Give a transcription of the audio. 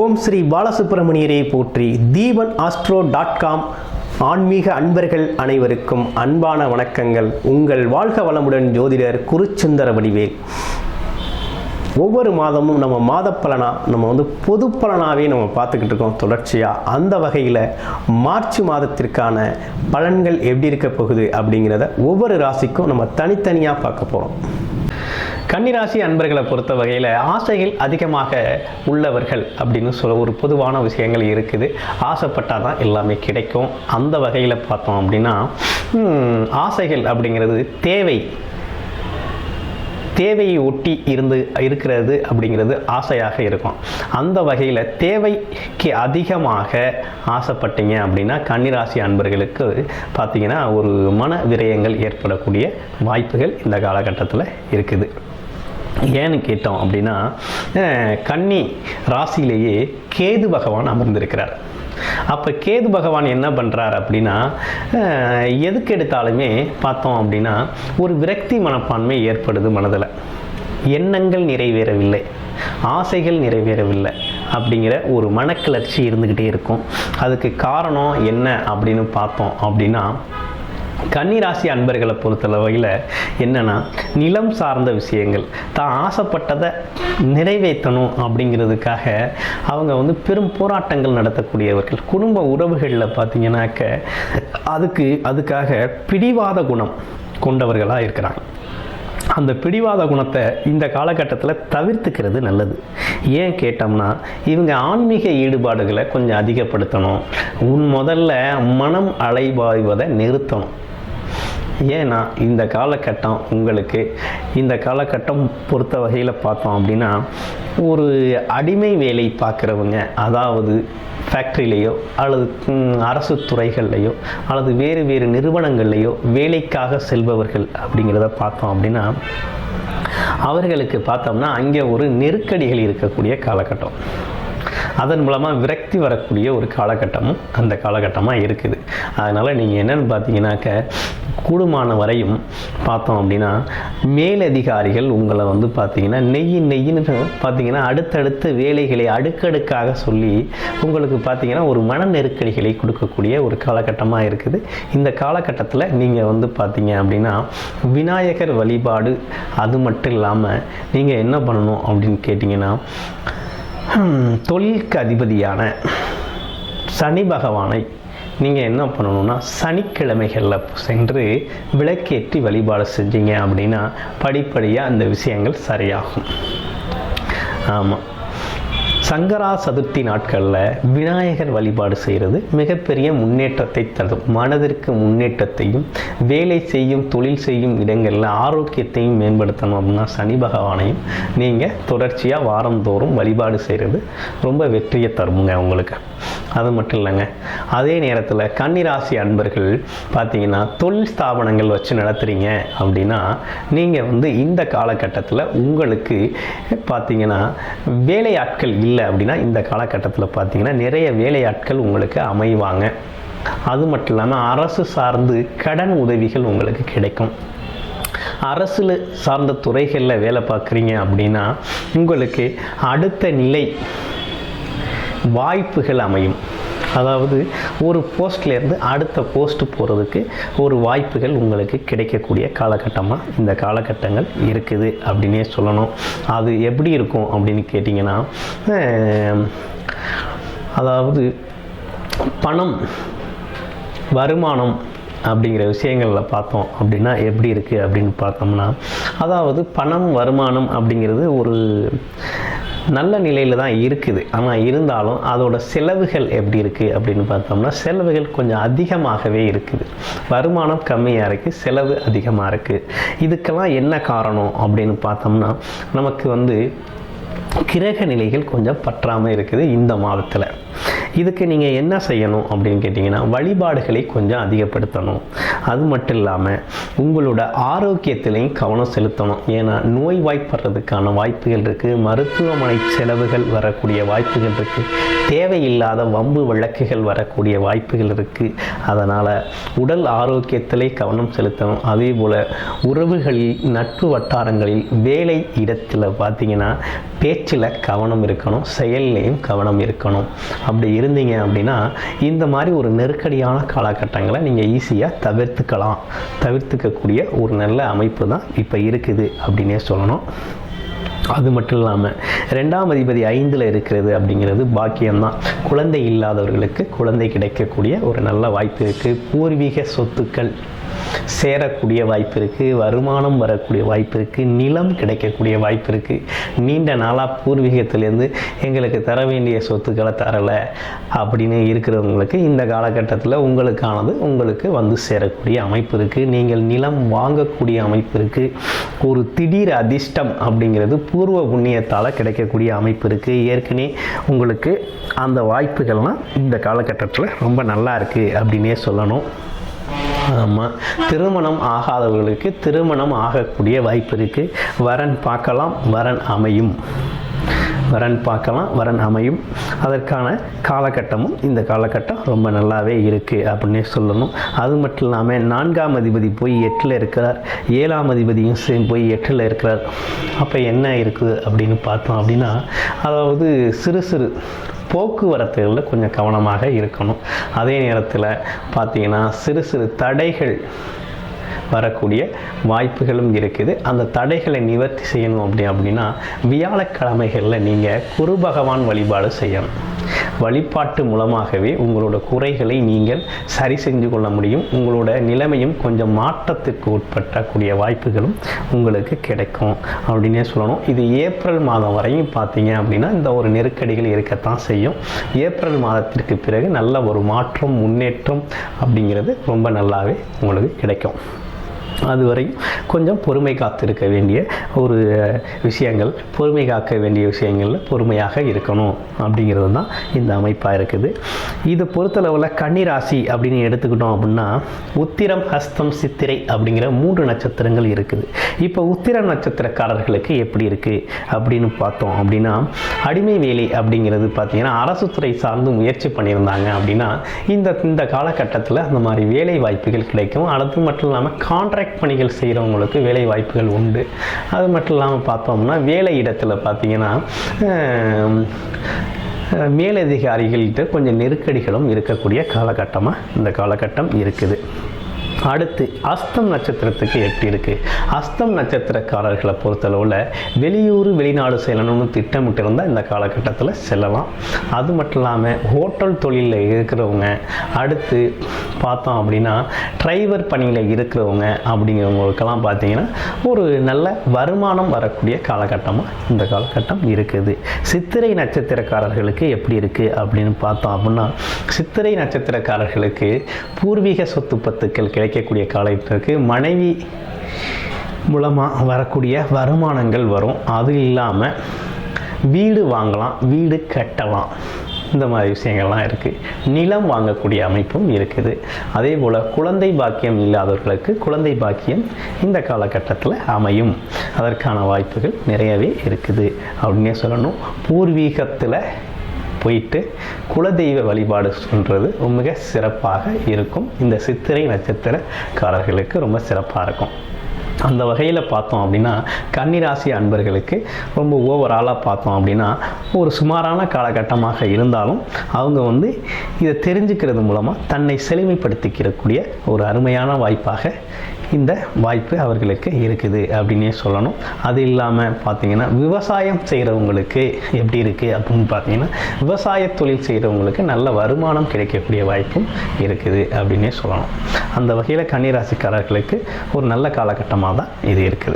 ஓம் ஸ்ரீ பாலசுப்பிரமணியரை போற்றி. Deepan astro dot com ஆன்மீக அன்பர்கள் அனைவருக்கும் அன்பான வணக்கங்கள். உங்கள் வாழ்க வளமுடன் ஜோதிடர் குருச்சுந்தர வடிவேல். ஒவ்வொரு மாதமும் நம்ம மாத பலனா நம்ம வந்து பொது பலனாகவே நம்ம பார்த்துக்கிட்டு இருக்கோம் தொடர்ச்சியாக அந்த வகையில் மார்ச் மாதத்திற்கான பலன்கள் எப்படி இருக்க போகுது அப்படிங்கிறத ஒவ்வொரு ராசிக்கும் நம்ம தனித்தனியாக பார்க்க போகிறோம் கன்னிராசி அன்பர்களை பொறுத்த வகையில் ஆசைகள் அதிகமாக உள்ளவர்கள் அப்படின்னு சொல்ல ஒரு பொதுவான விஷயங்கள் இருக்குது. ஆசைப்பட்டால் தான் எல்லாமே கிடைக்கும். அந்த வகையில் பார்த்தோம் அப்படின்னா ஆசைகள் அப்படிங்கிறது தேவை. தேவையை ஒட்டி இருந்து இருக்கிறது அப்படிங்கிறது ஆசையாக இருக்கும். அந்த வகையில் தேவைக்கு அதிகமாக ஆசைப்பட்டீங்க அப்படின்னா கன்னிராசி அன்பர்களுக்கு பார்த்தீங்கன்னா ஒரு மன விரயங்கள் ஏற்படக்கூடிய வாய்ப்புகள் இந்த காலகட்டத்தில் இருக்குது. ஏன்னு கேட்டோம் அப்படின்னா கன்னி ராசியிலேயே கேது பகவான் அமர்ந்திருக்கிறார். அப்போ கேது பகவான் என்ன பண்ணுறார் அப்படின்னா எதுக்கு எடுத்தாலுமே பார்த்தோம் அப்படின்னா ஒரு விரக்தி மனப்பான்மை ஏற்படுது மனதில். எண்ணங்கள் நிறைவேறவில்லை. ஆசைகள் நிறைவேறவில்லை அப்படிங்கிற ஒரு மனக்கிளர்ச்சி இருந்துக்கிட்டே இருக்கும். அதுக்கு காரணம் என்ன அப்படின்னு பார்த்தோம் அப்படின்னா கன்னிராசி அன்பர்களை பொறுத்தளவையில் என்னென்னா நிலம் சார்ந்த விஷயங்கள். தான் ஆசைப்பட்டதை நிறைவேற்றணும் அப்படிங்கிறதுக்காக அவங்க வந்து பெரும் போராட்டங்கள் நடத்தக்கூடியவர்கள். குடும்ப உறவுகளில் பார்த்தீங்கன்னாக்க அதுக்கு அதுக்காக பிடிவாத குணம் கொண்டவர்களாக இருக்கிறாங்க. அந்த பிடிவாத குணத்தை இந்த காலகட்டத்தில் தவிர்த்துக்கிறது நல்லது. ஏன் கேட்டோம்னா இவங்க ஆன்மீக ஈடுபாடுகளை கொஞ்சம் அதிகப்படுத்தணும். உன் முதல்ல மனம் அலைபாய்வதை நிறுத்தணும். ஏன்னா இந்த காலகட்டம் உங்களுக்கு இந்த காலகட்டம் பொறுத்த வகையில் பார்த்தோம் அப்படின்னா ஒரு அடிமை வேலை பார்க்குறவங்க அதாவது ஃபேக்ட்ரிலேயோ அல்லது அரசு துறைகள்லையோ அல்லது வேறு வேறு நிறுவனங்கள்லையோ வேலைக்காக செல்பவர்கள் அப்படிங்கிறத பார்த்தோம் அப்படின்னா அவர்களுக்கு பார்த்தோம்னா அங்கே ஒரு நெருக்கடிகள் இருக்கக்கூடிய காலகட்டம். அதன் மூலமாக விரக்தி வரக்கூடிய ஒரு காலகட்டமும் அந்த காலகட்டமாக இருக்குது. அதனால் நீங்கள் என்னென்னு பார்த்தீங்கன்னாக்க கூடுமான வரையும் பார்த்தோம் அப்படின்னா மேலதிகாரிகள் உங்களை வந்து பார்த்தீங்கன்னா நெய் நெய்ன்னு பார்த்தீங்கன்னா அடுத்தடுத்த வேலைகளை அடுக்கடுக்காக சொல்லி உங்களுக்கு பார்த்தீங்கன்னா ஒரு மன நெருக்கடிகளை கொடுக்கக்கூடிய ஒரு காலகட்டமாக இருக்குது. இந்த காலகட்டத்தில் நீங்கள் வந்து பார்த்தீங்க அப்படின்னா விநாயகர் வழிபாடு அது மட்டும் இல்லாமல் நீங்கள் என்ன பண்ணணும் அப்படின்னு கேட்டிங்கன்னா தொழிலுக்கு அதிபதியான சனி பகவானை நீங்கள் என்ன பண்ணணும்னா சனிக்கிழமைகளில் சென்று விளக்கேற்றி வழிபாடு செஞ்சீங்க அப்படின்னா படிப்படியாக அந்த விஷயங்கள் சரியாகும். ஆமாம் சங்கரா சதுர்த்தி நாட்களில் விநாயகர் வழிபாடு செய்கிறது மிகப்பெரிய முன்னேற்றத்தை தரும். மனதிற்கு முன்னேற்றத்தையும் வேலை செய்யும் தொழில் செய்யும் இடங்களில் ஆரோக்கியத்தையும் மேம்படுத்தணும் அப்படின்னா சனி பகவானையும் நீங்கள் தொடர்ச்சியாக வாரந்தோறும் வழிபாடு செய்கிறது ரொம்ப வெற்றியை தருமுங்க உங்களுக்கு. அது மட்டும் இல்லைங்க. அதே நேரத்தில் கன்னிராசி அன்பர்கள் பார்த்தீங்கன்னா தொழில் ஸ்தாபனங்கள் வச்சு நடத்துகிறீங்க அப்படின்னா நீங்கள் வந்து இந்த காலகட்டத்தில் உங்களுக்கு பார்த்தீங்கன்னா வேலையாட்கள் இல்லை அப்படின்னா இந்த காலகட்டத்தில் பார்த்தீங்கன்னா நிறைய வேலையாட்கள் உங்களுக்கு அமைவாங்க. அது மட்டும் இல்லாமல் அரசு சார்ந்து கடன் உதவிகள் உங்களுக்கு கிடைக்கும். அரசு சார்ந்த துறைகளில் வேலை பார்க்குறீங்க அப்படின்னா உங்களுக்கு அடுத்த நிலை வாய்ப்புகள் அமையும். அதாவது ஒரு போஸ்ட்லேருந்து அடுத்த போஸ்ட் போகிறதுக்கு ஒரு வாய்ப்புகள் உங்களுக்கு கிடைக்கக்கூடிய காலகட்டமாக இந்த காலகட்டங்கள் இருக்குது அப்படின்னே சொல்லணும். அது எப்படி இருக்கும் அப்படின்னு கேட்டிங்கன்னா அதாவது பணம் வருமானம் அப்படிங்கிற விஷயங்களில் பார்த்தோம் அப்படின்னா எப்படி இருக்குது அப்படின்னு பார்த்தோம்னா அதாவது பணம் வருமானம் அப்படிங்கிறது ஒரு நல்ல நிலையில் தான் இருக்குது. ஆனால் இருந்தாலும் அதோட செலவுகள் எப்படி இருக்குது அப்படின்னு பார்த்தோம்னா செலவுகள் கொஞ்சம் அதிகமாகவே இருக்குது. வருமானம் கம்மியாக இருக்குது செலவு அதிகமாக இருக்குது இதுக்கெல்லாம் என்ன காரணம் அப்படின்னு பார்த்தோம்னா நமக்கு வந்து கிரக நிலைகள் கொஞ்சம் பற்றாமல் இருக்குது இந்த மாதத்தில். இதுக்கு நீங்கள் என்ன செய்யணும் அப்படின்னு கேட்டிங்கன்னா வழிபாடுகளை கொஞ்சம் அதிகப்படுத்தணும். அது மட்டும் இல்லாமல் உங்களோட ஆரோக்கியத்திலையும் கவனம் செலுத்தணும். ஏன்னா நோய் வாய்ப்படுறதுக்கான வாய்ப்புகள் இருக்குது மருத்துவமனை செலவுகள் வரக்கூடிய வாய்ப்புகள் இருக்குது தேவையில்லாத வம்பு வழக்குகள் வரக்கூடிய வாய்ப்புகள் இருக்குது அதனால் உடல் ஆரோக்கியத்திலே கவனம் செலுத்தணும். அதே போல் உறவுகளில் நட்பு வட்டாரங்களில் வேலை இடத்தில் பார்த்தீங்கன்னா பேச்சில் கவனம் இருக்கணும். செயல்லையும் கவனம் இருக்கணும். அப்படி இருந்தீங்க அப்படின்னா இந்த மாதிரி ஒரு நெருக்கடியான காலகட்டங்களை நீங்கள் ஈஸியாக தவிர்த்துக்கலாம். தவிர்த்துக்கக்கூடிய ஒரு நல்ல அமைப்பு தான் இப்போ இருக்குது அப்படின்னே சொல்லணும். அது மட்டும் இல்லாமல் ரெண்டாம் அதிபதி ஐந்தில் இருக்கிறது அப்படிங்கிறது பாக்கியம்தான். குழந்தை இல்லாதவர்களுக்கு குழந்தை கிடைக்கக்கூடிய ஒரு நல்ல வாய்ப்பு இருக்குது பூர்வீக சொத்துக்கள் சேரக்கூடிய வாய்ப்பு இருக்குது வருமானம் வரக்கூடிய வாய்ப்பு இருக்குது நிலம் கிடைக்கக்கூடிய வாய்ப்பு இருக்குது நீண்ட நாளாக பூர்வீகத்திலேருந்து எங்களுக்கு தர வேண்டிய சொத்துக்களை தரலை அப்படின்னு இருக்கிறவங்களுக்கு இந்த காலகட்டத்தில் உங்களுக்கானது உங்களுக்கு வந்து சேரக்கூடிய அமைப்பு இருக்குது நீங்கள் நிலம் வாங்கக்கூடிய அமைப்பு இருக்குது ஒரு திடீர் அதிர்ஷ்டம் அப்படிங்கிறது பூர்வ புண்ணியத்தால் கிடைக்கக்கூடிய அமைப்பு இருக்குது ஏற்கனவே உங்களுக்கு அந்த வாய்ப்புகள்லாம் இந்த காலகட்டத்தில் ரொம்ப நல்லா இருக்குது அப்படின்னே சொல்லணும். ஆமாம் திருமணம் ஆகாதவர்களுக்கு திருமணம் ஆகக்கூடிய வாய்ப்பு இருக்குது வரன் பார்க்கலாம் வரன் அமையும். வரன் பார்க்கலாம் வரன் அமையும். அதற்கான காலகட்டமும் இந்த காலகட்டம் ரொம்ப நல்லாவே இருக்குது அப்படின்னே சொல்லணும். அது மட்டும் இல்லாமல் நான்காம் அதிபதி போய் எட்டில் இருக்கிறார். ஏழாம் அதிபதியும் சே- போய் எட்டில் இருக்கிறார். அப்போ என்ன இருக்குது அப்படின்னு பார்த்தோம் அப்படின்னா அதாவது சிறு சிறு போக்குவரத்துகளில் கொஞ்சம் கவனமாக இருக்கணும். அதே நேரத்தில் பார்த்தீங்கன்னா சிறு சிறு தடைகள் வரக்கூடிய வாய்ப்புகளும் இருக்குது. அந்த தடைகளை நிவர்த்தி செய்யணும் அப்படி அப்படின்னா வியாழக்கிழமைகளில் நீங்கள் குரு பகவான் வழிபாடு செய்யணும். வழிபாட்டு மூலமாகவே உங்களோட குறைகளை நீங்கள் சரி செஞ்சு கொள்ள முடியும். உங்களோட நிலைமையும் கொஞ்சம் மாற்றத்துக்கு உட்பட்டக்கூடிய வாய்ப்புகளும் உங்களுக்கு கிடைக்கும். அப்படின்னே சொல்லணும். இது ஏப்ரல் மாதம் வரையும் பார்த்தீங்க அப்படின்னா இந்த ஒரு நெருக்கடிகள் இருக்கத்தான் செய்யும். ஏப்ரல் மாதத்திற்கு பிறகு நல்ல ஒரு மாற்றம் முன்னேற்றம் அப்படிங்கிறது ரொம்ப நல்லாவே உங்களுக்கு கிடைக்கும். அதுவரை கொஞ்சம் பொறுமை காத்திருக்க வேண்டிய ஒரு விஷயங்கள் பொறுமை காக்க வேண்டிய விஷயங்களில் பொறுமையாக இருக்கணும் அப்படிங்கிறது தான் இந்த அமைப்பாக இருக்குது. இதை பொறுத்தளவில் கன்னிராசி அப்படின்னு எடுத்துக்கிட்டோம் அப்படின்னா உத்திரம் ஹஸ்தம் சித்திரை அப்படிங்கிற மூன்று நட்சத்திரங்கள் இருக்குது. இப்போ உத்திர நட்சத்திரக்காரர்களுக்கு எப்படி இருக்குது அப்படின்னு பார்த்தோம் அப்படின்னா அடிமை வேலை அப்படிங்கிறது பார்த்திங்கன்னா அரசு துறை சார்ந்து முயற்சி பண்ணியிருந்தாங்க அப்படின்னா இந்த இந்த காலகட்டத்தில் அந்த மாதிரி வேலை வாய்ப்புகள் கிடைக்கும். அது மட்டும் இல்லாமல் கான்ட்ராக்ட் பணிகள் செய்கிறவங்களுக்கு வேலை வாய்ப்புகள் உண்டு. அது மட்டும் இல்லாமல் பார்த்தோம்னா வேலை இடத்துல பார்த்திங்கன்னா அஹ், மேலதிகாரிகள்கிட்ட கொஞ்சம் நெருக்கடிகளும் இருக்கக்கூடிய காலகட்டமாக இந்த காலகட்டம் இருக்குது. அடுத்து அஸ்தம் நட்சத்திரத்துக்கு எப்படி இருக்குது அஸ்தம் நட்சத்திரக்காரர்களை பொறுத்தளவில் வெளியூர் வெளிநாடு செல்லணும்னு திட்டமிட்டிருந்தால் இந்த காலகட்டத்தில் செல்லலாம். அது மட்டும் இல்லாமல் ஹோட்டல் தொழிலில் இருக்கிறவங்க அடுத்து பார்த்தோம் அப்படின்னா டிரைவர் பணியில் இருக்கிறவங்க அப்படிங்கிறவங்களுக்கெல்லாம் பார்த்தீங்கன்னா ஒரு நல்ல வருமானம் வரக்கூடிய காலகட்டமாக இந்த காலகட்டம் இருக்குது. சித்திரை நட்சத்திரக்காரர்களுக்கு எப்படி இருக்குது அப்படின்னு பார்த்தோம் அப்படின்னா சித்திரை நட்சத்திரக்காரர்களுக்கு பூர்வீக சொத்து பத்துக்கள் கிடைக்கக்கூடிய காலத்திற்கு மனைவி மூலமாக வரக்கூடிய வருமானங்கள் வரும். அது இல்லாமல் வீடு வாங்கலாம் வீடு கட்டலாம். இந்த மாதிரி விஷயங்கள்லாம் இருக்குது நிலம் வாங்கக்கூடிய அமைப்பும் இருக்குது. அதே போல் குழந்தை பாக்கியம் இல்லாதவர்களுக்கு குழந்தை பாக்கியம் இந்த காலகட்டத்தில் அமையும். அதற்கான வாய்ப்புகள் நிறையவே இருக்குது. அப்படின்னே சொல்லணும். பூர்வீகத்தில் போயிட்டு குலதெய்வ வழிபாடு சொல்கிறது மிக சிறப்பாக இருக்கும். இந்த சித்திரை நட்சத்திரக்காரர்களுக்கு ரொம்ப சிறப்பாக இருக்கும். அந்த வகையில் பார்த்தோம் அப்படின்னா கன்னிராசி அன்பர்களுக்கு ரொம்ப ஓவராலாக பார்த்தோம் அப்படின்னா ஒரு சுமாரான காலகட்டமாக இருந்தாலும் அவங்க வந்து இதை தெரிஞ்சுக்கிறது மூலமாக தன்னை செழுமைப்படுத்திக்கிறக்கூடிய ஒரு அருமையான வாய்ப்பாக இந்த வாய்ப்பு அவர்களுக்கு இருக்குது அப்படின்னே சொல்லணும். அது இல்லாமல் பார்த்தீங்கன்னா விவசாயம் செய்கிறவங்களுக்கு எப்படி இருக்குது அப்படின்னு பார்த்தீங்கன்னா விவசாய தொழில் செய்கிறவங்களுக்கு நல்ல வருமானம் கிடைக்கக்கூடிய வாய்ப்பும் இருக்குது அப்படின்னே சொல்லணும். அந்த வகையில் கன்னிராசிக்காரர்களுக்கு ஒரு நல்ல காலகட்டமாக தான் இது இருக்குது.